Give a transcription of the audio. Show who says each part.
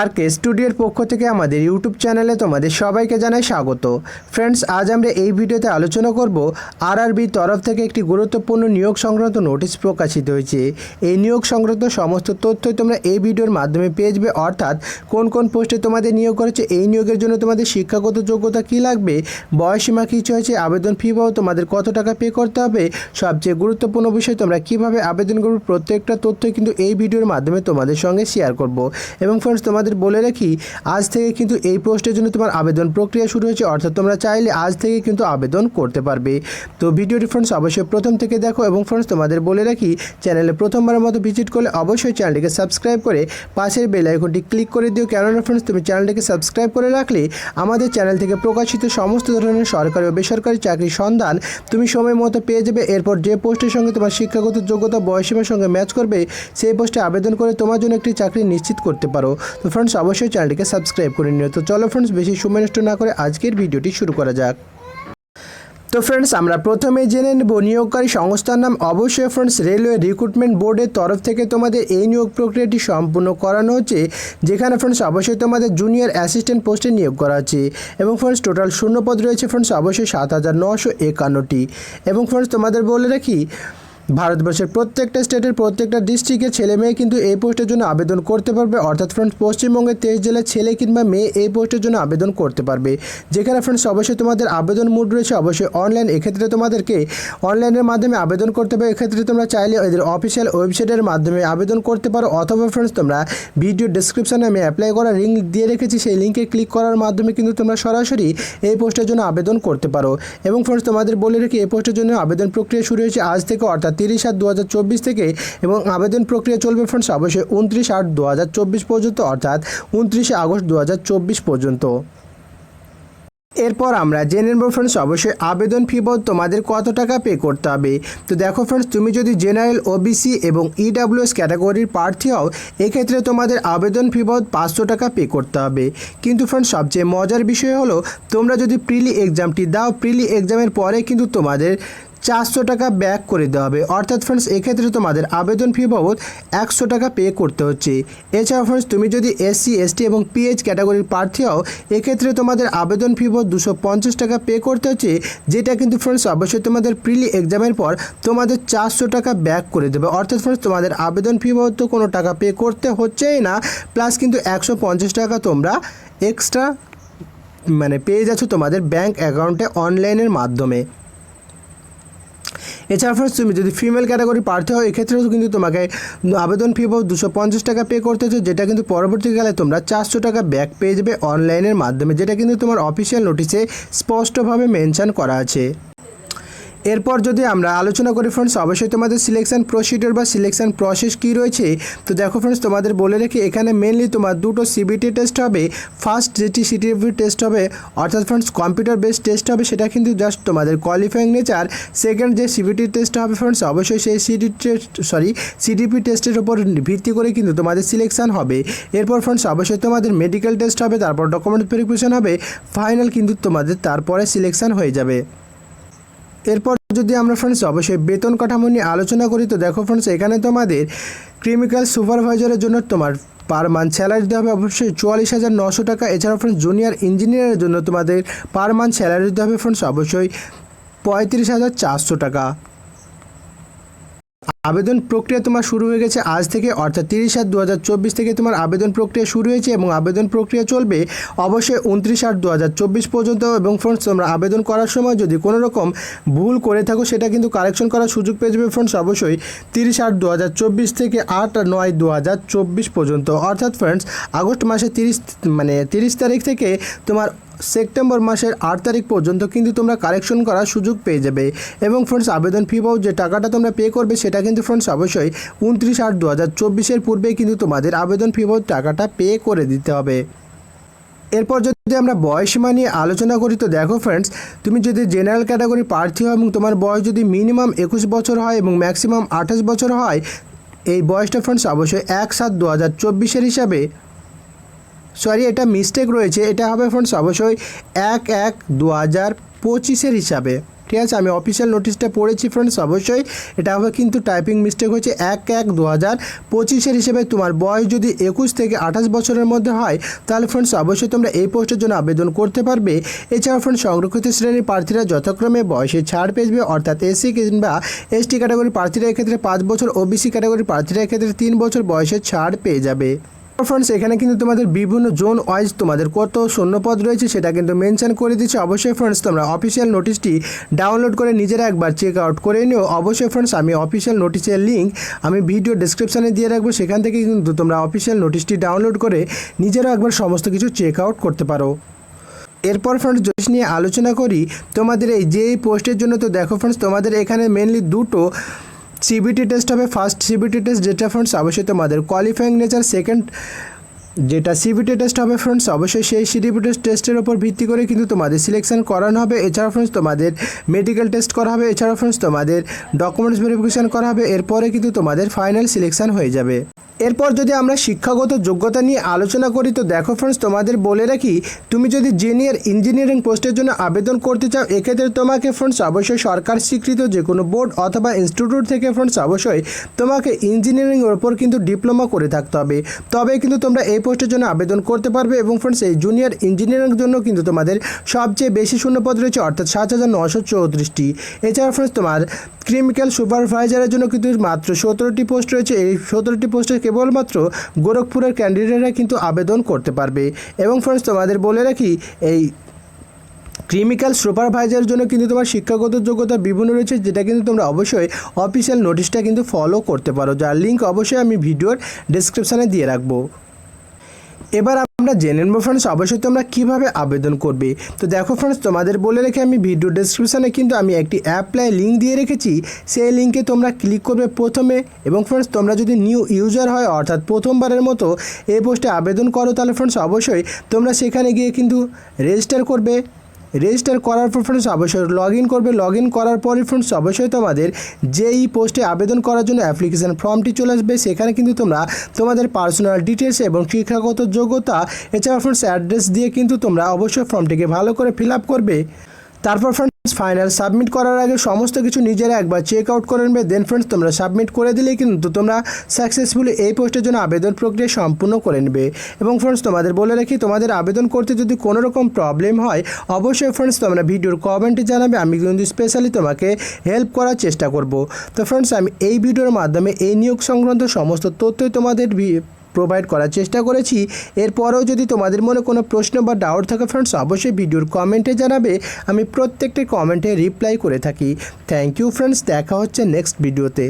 Speaker 1: আর কে স্টুডিওর পক্ষ থেকে আমাদের ইউটিউব চ্যানেলে তোমাদের সবাইকে জানাই স্বাগত। ফ্রেন্ডস আজ আমরা এই ভিডিওতে আলোচনা করব আরআরবি তরফ থেকে একটি গুরুত্বপূর্ণ নিয়োগ সংক্রান্ত নোটিশ প্রকাশিত হয়েছে। এই নিয়োগ সংক্রান্ত সমস্ত তথ্যই তোমরা এই ভিডিওর মাধ্যমে পেয়ে যাবে, অর্থাৎ কোন কোন পোস্টে তোমাদের নিয়োগ করেছে, এই নিয়োগের জন্য তোমাদের শিক্ষাগত যোগ্যতা কী লাগবে বয়সীমা কিছু হয়েছে, আবেদন ফি পাও তোমাদের কত টাকা পে করতে হবে, সবচেয়ে গুরুত্বপূর্ণ বিষয় তোমরা কীভাবে আবেদন করবে, প্রত্যেকটা তথ্যই কিন্তু এই ভিডিওর মাধ্যমে তোমাদের সঙ্গে শেয়ার করব। এবং ফ্রেন্ডস তোমাদের বলে রাখি, আজ থেকে কিন্তু এই পোস্টের জন্য তোমার আবেদন প্রক্রিয়া শুরু হয়েছে, অর্থাৎ তোমরা চাইলে আজ থেকে কিন্তু আবেদন করতে পারবে। তো ভিডিওটি ফ্রেন্ডস অবশ্যই প্রথম থেকে দেখো এবং ফ্রেন্ডস তোমাদের বলে রাখি চ্যানেলে প্রথমবারের মতো ভিজিট করলে অবশ্যই চ্যানেলটিকে সাবস্ক্রাইব করে পাশের বেল আইকনটি ক্লিক করে দিও। কেননা ফ্রেন্ডস তুমি চ্যানেলটিকে সাবস্ক্রাইব করে রাখলে আমাদের চ্যানেল থেকে প্রকাশিত সমস্ত ধরনের সরকারি ও বেসরকারি চাকরির সন্ধান তুমি সময় মতো পেয়ে যাবে। এরপর যে পোস্টের সঙ্গে তোমার শিক্ষাগত যোগ্যতা বয়সীমার সঙ্গে ম্যাচ করবে, সেই পোস্টে আবেদন করে তোমার জন্য একটি চাকরি নিশ্চিত করতে পারো। ফ্রেন্ডস অবশ্যই চ্যানেলটিকে সাবস্ক্রাইব করে নিও। তো চলো ফ্রেন্ডস বেশি সময় নষ্ট না করে আজকের ভিডিওটি শুরু করা যাক। তো ফ্রেন্ডস আমরা প্রথমে জেনে নেব নিয়োগকারী সংস্থার নাম। অবশ্যই ফ্রেন্ডস রেলওয়ে রিক্রুটমেন্ট বোর্ডের তরফ থেকে তোমাদের এই নিয়োগ প্রক্রিয়াটি সম্পূর্ণ করানো হচ্ছে, যেখানে ফ্রেন্ডস অবশ্যই তোমাদের জুনিয়র অ্যাসিস্ট্যান্ট পোস্টে নিয়োগ করা হচ্ছে। এবং ফ্রেন্ডস টোটাল শূন্যপদ রয়েছে ফ্রেন্ডস অবশ্যই সাত হাজার নশো একান্নটি। এবং ফ্রেন্ডস তোমাদের বলে রাখি ভারতবর্ষের প্রত্যেকটা স্টেটের প্রত্যেকটা ডিস্ট্রিক্টের ছেলে মেয়ে কিন্তু এই পোস্টের জন্য আবেদন করতে পারবে। অর্থাৎ ফ্রেন্ডস পশ্চিমবঙ্গের তেইশ জেলার ছেলে কিংবা মেয়ে এই পোস্টের জন্য আবেদন করতে পারবে। যেখানে ফ্রেন্ডস অবশ্যই তোমাদের আবেদন মুড রয়েছে, অবশ্যই অনলাইন এক্ষেত্রে তোমাদেরকে অনলাইনের মাধ্যমে আবেদন করতে পারো এক্ষেত্রে তোমরা চাইলে এদের অফিসিয়াল ওয়েবসাইটের মাধ্যমে আবেদন করতে পারো। অথবা ফ্রেন্ডস তোমরা ভিডিও ডিসক্রিপশানে আমি অ্যাপ্লাই করার লিঙ্ক দিয়ে রেখেছি। সেই লিঙ্কে ক্লিক করার মাধ্যমে কিন্তু তোমরা সরাসরি এই পোস্টের জন্য আবেদন করতে পারো। এবং ফ্রেন্ডস তোমাদের বলে রেখে এই পোস্টের জন্য আবেদন প্রক্রিয়া শুরু হয়েছে আজ থেকে, অর্থাৎ তিরিশ আট দু থেকে এবং আবেদন প্রক্রিয়া চলবে ফ্রেন্ডস অবশ্যই উনত্রিশ আট দু পর্যন্ত, অর্থাৎ উনত্রিশে আগস্ট দু হাজার চব্বিশ পর্যন্ত। এরপর আমরা জেনে নেব ফ্রেন্ডস অবশ্যই আবেদন ফি বাবদ তোমাদের কত টাকা পে করতে হবে। তো দেখো ফ্রেন্ডস, তুমি যদি জেনারেল ওবিসি এবং ইডাব্লিউএস ক্যাটাগরির প্রার্থী হও, এক্ষেত্রে তোমাদের আবেদন ফি বাবদ পাঁচশো টাকা পে করতে হবে। কিন্তু ফ্রেন্ডস, সবচেয়ে মজার বিষয় হলো, তোমরা যদি প্রিলি এক্সামটি দাও, প্রিলি এক্সামের পরে কিন্তু তোমাদের চারশো টাকা ব্যাক করে দেওয়া হবে। অর্থাৎ ফ্রেন্ডস এক্ষেত্রে তোমাদের আবেদন ফি বাবদ একশো টাকা পে করতে হচ্ছে। এছাড়া ফ্রেন্ডস তুমি যদি এসসি এসটি এবং পিএইচ ক্যাটাগরির প্রার্থী হও, এক্ষেত্রে তোমাদের আবেদন ফি বাবদ দুশো পঞ্চাশ টাকা পে করতে হচ্ছে, যেটা কিন্তু ফ্রেন্ডস অবশ্যই তোমাদের প্রিলি এক্সামের পর তোমাদের চারশো টাকা ব্যাক করে দেবে। অর্থাৎ ফ্রেন্ডস তোমাদের আবেদন ফি বাবদ তো কোনো টাকা পে করতে হচ্ছেই না প্লাস কিন্তু একশো পঞ্চাশ টাকা তোমরা এক্সট্রা মানে পেয়ে যাচ্ছ তোমাদের ব্যাঙ্ক অ্যাকাউন্টে অনলাইনের মাধ্যমে। এছাড়া ফ্রেন্ডস তুমি যদি ফিমেল ক্যাটাগরি প্রার্থী হয় এক্ষেত্রেও কিন্তু তোমাকে আবেদন ফি পাও দুশো পঞ্চাশ টাকা পে করতে হচ্ছে, যেটা কিন্তু পরবর্তীকালে তোমরা চারশো টাকা ব্যাক পেয়ে যাবে অনলাইনের মাধ্যমে, যেটা কিন্তু তোমার অফিসিয়াল নোটিশে স্পষ্টভাবে মেনশান করা আছে। এরপর যদি আমরা আলোচনা করি ফ্রেন্ডস অবশ্যই তোমাদের সিলেকশন প্রসিডিওর বা সিলেকশন প্রসেস কী রয়েছে? তো দেখো ফ্রেন্ডস তোমাদের বলে রেখে এখানে মেনলি তোমার দুটো সিবিটি টেস্ট হবে। ফার্স্ট যেটি সিটিভি টেস্ট হবে, অর্থাৎ ফ্রেন্ডস কম্পিউটার বেসড টেস্ট হবে, সেটা কিন্তু জাস্ট তোমাদের কোয়ালিফাইং নেচার সেকেন্ড যে সিবিটি টেস্ট হবে ফ্রেন্ডস অবশ্যই সেই সিডি টেস্ট সরি সিডিপি টেস্টের উপর ভিত্তি করে কিন্তু তোমাদের সিলেকশান হবে। এরপর ফ্রেন্ডস অবশ্যই তোমাদের মেডিকেল টেস্ট হবে, তারপর ডকুমেন্ট ভেরিফিকেশন হবে। ফাইনাল কিন্তু তোমাদের তারপরে সিলেকশান হয়ে যাবে। এরপর যদি আমরা ফ্রেন্ডস অবশ্যই বেতন কাঠামো নিয়ে আলোচনা করি, তো দেখো ফ্রেন্ডস এখানে তোমাদের ক্রিমিক্যাল সুপারভাইজারের জন্য তোমার পার মান্থ স্যালারি দিতে হবে, অবশ্যই চুয়াল্লিশ হাজার নশো টাকা। এছাড়াও ফ্রেন্ডস জুনিয়র ইঞ্জিনিয়ারের জন্য তোমাদের পার মান্থ স্যালারি দিতে হবে ফ্রেন্ডস অবশ্যই পঁয়ত্রিশ হাজার চারশো টাকা। আবেদন প্রক্রিয়া তোমার শুরু হয়ে গেছে আজ থেকে, অর্থাৎ তিরিশ আট দু থেকে তোমার আবেদন প্রক্রিয়া শুরু হয়েছে এবং আবেদন প্রক্রিয়া চলবে অবশ্যই উনত্রিশ আট দু পর্যন্ত এবং ফ্রেন্ডস তোমরা আবেদন করার সময় যদি কোনো রকম ভুল করে থাকো, সেটা কিন্তু কারেকশন করার সুযোগ পেয়ে যাবে ফ্রেন্ডস অবশ্যই তিরিশ আট দু থেকে আট নয় দু পর্যন্ত। অর্থাৎ ফ্রেন্ডস আগস্ট মাসে তিরিশ মানে তিরিশ তারিখ থেকে তোমার সেপ্টেম্বর মাসের আট তারিখ পর্যন্ত কিন্তু তোমরা কারেকশন করার সুযোগ পেয়ে যাবে। এবং ফ্রেন্ডস আবেদন ফি পাও যে টাকাটা তোমরা পে করবে, সেটা কিন্তু ফ্রেন্ডস অবশ্যই উনত্রিশ আট দু হাজার চব্বিশের পূর্বেই কিন্তু তোমাদের আবেদন ফি পাও টাকাটা পে করে দিতে হবে। এরপর যদি আমরা বয়সীমা নিয়ে আলোচনা করি, তো দেখো ফ্রেন্ডস তুমি যদি জেনারেল ক্যাটাগরি প্রার্থী হও এবং তোমার বয়স যদি মিনিমাম একুশ বছর হয় এবং ম্যাক্সিমাম আঠাশ বছর হয়, এই বয়সটা ফ্রেন্ডস অবশ্যই এক সাত দু হাজার চব্বিশের হিসাবে সরি এটা মিস্টেক রয়েছে। এটা হবে ফ্রেন্ডস অবশ্যই এক এক দু হাজার পঁচিশের হিসাবে। ঠিক আছে? আমি অফিসিয়াল নোটিশটা পড়েছি ফ্রেন্ডস অবশ্যই। এটা হবে কিন্তু টাইপিং মিস্টেক হচ্ছে এক এক দু হাজার পঁচিশের হিসেবে তোমার বয়স যদি একুশ থেকে আঠাশ বছরের মধ্যে হয়, তাহলে ফ্রেন্ডস অবশ্যই তোমরা এই পোস্টের জন্য আবেদন করতে পারবে। এছাড়া ফ্রেন্ডস সংরক্ষিত শ্রেণির প্রার্থীরা যথাক্রমে বয়সে ছাড় পেয়ে অর্থাৎ এসসি কিংবা এসটি ক্যাটাগরি প্রার্থীরা এক্ষেত্রে পাঁচ বছর ওবিসি ক্যাটাগরি প্রার্থীরা এক্ষেত্রে তিন বছর বয়সে ছাড় পেয়ে যাবে। ফ্রেন্ডস এখানে কিন্তু তোমাদের বিভিন্ন জোন ওয়াইজ তোমাদের কত শূন্যপদ রয়েছে সেটা কিন্তু মেনশন করে দিচ্ছে। অবশ্যই ফ্রেন্ডস তোমরা অফিসিয়াল নোটিশটি ডাউনলোড করে নিজেরা একবার চেক আউট করে নিও। অবশ্যই ফ্রেন্ডস আমি অফিসিয়াল নোটিশের লিঙ্ক আমি ভিডিও ডিসক্রিপশানে দিয়ে রাখব। সেখান থেকে কিন্তু তোমরা অফিসিয়াল নোটিশটি ডাউনলোড করে নিজেরা একবার সমস্ত কিছু চেক আউট করতে পারো। এরপর ফ্রেন্ডস জোশ নিয়ে আলোচনা করি। তোমাদের এই যে পোস্টের জন্য তো দেখো ফ্রেন্ডস তোমাদের এখানে মেনলি দুটো সিবিটি টেস্ট হবে। ফার্স্ট সিবিটি টেস্ট যেটা ফ্রেন্ডস অবশ্যই তোমাদের কোয়ালিফাইং নেচার সেকেন্ড যেটা সিবিটি টেস্ট হবে ফ্রেন্ডস অবশ্যই সেই সিবিটি টেস্টের উপর ভিত্তি করে কিন্তু তোমাদের সিলেকশন করানো হবে। এছাড়া ফ্রেন্ডস তোমাদের মেডিকেল টেস্ট করা হবে। এছাড়া ফ্রেন্ডস তোমাদের ডকুমেন্টস ভেরিফিকেশন করা হবে। এরপরে কিন্তু তোমাদের ফাইনাল সিলেকশন হয়ে যাবে। এরপর যদি আমরা শিক্ষাগত যোগ্যতা নিয়ে আলোচনা করি, তো দেখো ফ্রেন্ডস তোমাদের বলে রাখি, তুমি যদি জুনিয়র ইঞ্জিনিয়ারিং পোস্টের জন্য আবেদন করতে চাও, এক্ষেত্রে তোমাকে ফ্রেন্ডস অবশ্যই সরকার স্বীকৃত যে কোনো বোর্ড অথবা ইনস্টিটিউট থেকে ফ্রেন্ডস অবশ্যই তোমাকে ইঞ্জিনিয়ারিংয়ের ওপর কিন্তু ডিপ্লোমা করে থাকতে হবে। তবে কিন্তু তোমরা এই পোস্টের জন্য আবেদন করতে পারবে এবং ফ্রেন্ডস এই জুনিয়র ইঞ্জিনিয়ারিং জন্য কিন্তু তোমাদের সবচেয়ে বেশি শূন্যপদ রয়েছে, অর্থাৎ সাত হাজার নশো চৌত্রিশটি। এছাড়া ফ্রেন্ডস তোমার ক্রিমিক্যাল সুপারভাইজারের জন্য কিন্তু মাত্র সতেরোটি পোস্ট রয়েছে। এই সতেরোটি পোস্টে কেবলমাত্র গোরখপুরের ক্যান্ডিডেটরা কিন্তু আবেদন করতে পারবে। এবং ফ্রেন্ডস তোমাদের বলে রাখি, এই ক্রিমিক্যাল সুপারভাইজারের জন্য কিন্তু তোমার শিক্ষাগত যোগ্যতা বিভিন্ন রয়েছে, যেটা কিন্তু তোমরা অবশ্যই অফিসিয়াল নোটিশটা কিন্তু ফলো করতে পারো। যার লিঙ্ক অবশ্যই আমি ভিডিওর ডিসক্রিপশানে দিয়ে রাখব। এবার আমরা জেনে নেব ফ্রেন্ডস অবশ্যই তোমরা কীভাবে আবেদন করবে। তো দেখো ফ্রেন্ডস তোমাদের বলে রেখে আমি ভিডিও ডেসক্রিপশানে কিন্তু আমি একটি অ্যাপ্লাই লিঙ্ক দিয়ে রেখেছি। সেই লিঙ্কে তোমরা ক্লিক করবে প্রথমে এবং ফ্রেন্ডস তোমরা যদি নিউ ইউজার হয়, অর্থাৎ প্রথমবারের মতো এই পোস্টে আবেদন করো, তাহলে ফ্রেন্ডস অবশ্যই তোমরা সেখানে গিয়ে কিন্তু রেজিস্টার করবে। রেজিস্টার করার পর ফ্রেন্ডস অবশ্যই লগ ইন করবে। লগ ইন করার পরে ফ্রেন্ডস অবশ্যই তোমাদের যেই পোস্টে আবেদন করার জন্য অ্যাপ্লিকেশান ফর্মটি চলে আসবে, সেখানে কিন্তু তোমরা তোমাদের পার্সোনাল ডিটেলস এবং শিক্ষাগত যোগ্যতা এছাড়া ফ্রেন্ডস অ্যাড্রেস দিয়ে কিন্তু তোমরা অবশ্যই ফর্মটিকে ভালো করে ফিল আপ করবে। তারপর ফ্রেন্ডস ফাইনাল সাবমিট করার আগে সমস্ত কিছু নিজেরা একবার চেক আউট করে নেবে দেন ফ্রেন্ডস তোমরা সাবমিট করে দিলেই কিন্তু তোমরা সাকসেসফুলি এই পোস্টের জন্য আবেদন প্রক্রিয়া সম্পূর্ণ করে নেবে। এবং ফ্রেন্ডস তোমাদের বলে রাখি, তোমাদের আবেদন করতে যদি কোনো রকম প্রবলেম হয়, অবশ্যই ফ্রেন্ডস তোমরা ভিডিওর কমেন্টে জানাবে, আমি কিন্তু স্পেশালি তোমাকে হেল্প করার চেষ্টা করব। তো ফ্রেন্ডস আমি এই ভিডিওর মাধ্যমে এই নিয়োগ সংক্রান্ত সমস্ত তথ্যই তোমাদের প্রোভাইড করার চেষ্টা করেছি। এরপরেও যদি তোমাদের মনে কোনো প্রশ্ন বা ডাউট থাকে ফ্রেন্ডস অবশ্যই ভিডিওর কমেন্টে জানাবে। আমি প্রত্যেকটি কমেন্টে রিপ্লাই করে থাকি। থ্যাংক ইউ ফ্রেন্ডস দেখা হচ্ছে নেক্সট ভিডিওতে